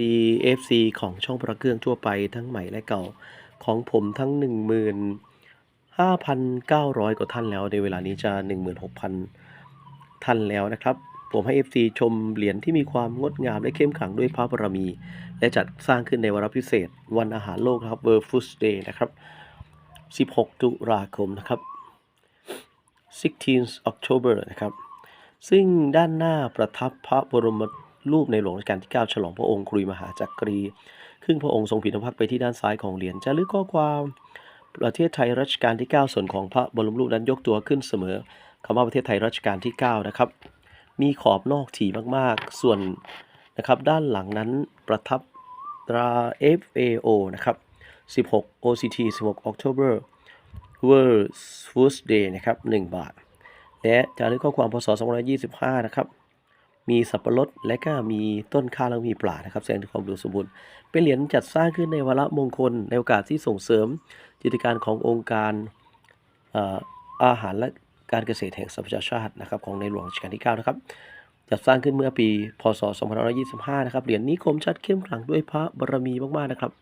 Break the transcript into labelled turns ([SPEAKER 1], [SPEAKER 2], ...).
[SPEAKER 1] ดี FC ของช่องพระเครื่องทั่วไปทั้งใหม่และเก่าของผมทั้ง 15,900 กว่าท่านแล้ว ในเวลานี้จะ 16,000 ท่านแล้วนะครับ ผมให้ FC ชมเหรียญที่มีความงดงามและเข้มขลังด้วยพระบารมี และจัดสร้างขึ้นในวาระพิเศษ วันอาหารโลกครับ World Food Day นะครับ 16 ตุลาคมนะครับ 16 October นะครับ ซึ่งด้านหน้าประทับพระบรม รูปในหลวงรัชกาลที่ 9 ฉลองพระองค์ครุยมหาจักรีครึ่งพระองค์ทรงผินพระพักต์ไปที่ด้านซ้ายของเหรียญจะลึกข้อความประเทศไทยรัชกาลที่ 9 ส่วนของพระบรมรูปนั้นยกตัวขึ้นเสมอคำว่าประเทศไทยรัชกาลที่ 9 นะครับ มีขอบนอกถี่มากๆ ส่วนนะครับด้านหลังนั้นประทับตรา FAO นะครับ 16 OCT 16 October World Food Day นะครับ 1 บาท และจารึกข้อความพศ 2525 นะครับ มีสับปะรดและก็มีต้นข้าวแล้วมีปลานะครับแสดงถึงความอุดมสมบูรณ์เป็นเหรียญจัดสร้างขึ้นในวาระมงคลในโอกาสที่ส่งเสริมกิจการขององค์การเอ่ออาหารและการเกษตรแห่งสหประชาชาตินะครับของในหลวงรัชกาลที่9นะครับจัดสร้างขึ้นเมื่อปี พศ 2525 นะครับ เหรียญนี้คมชัดเข้มขลังด้วยพระบารมีมาก ๆ นะครับ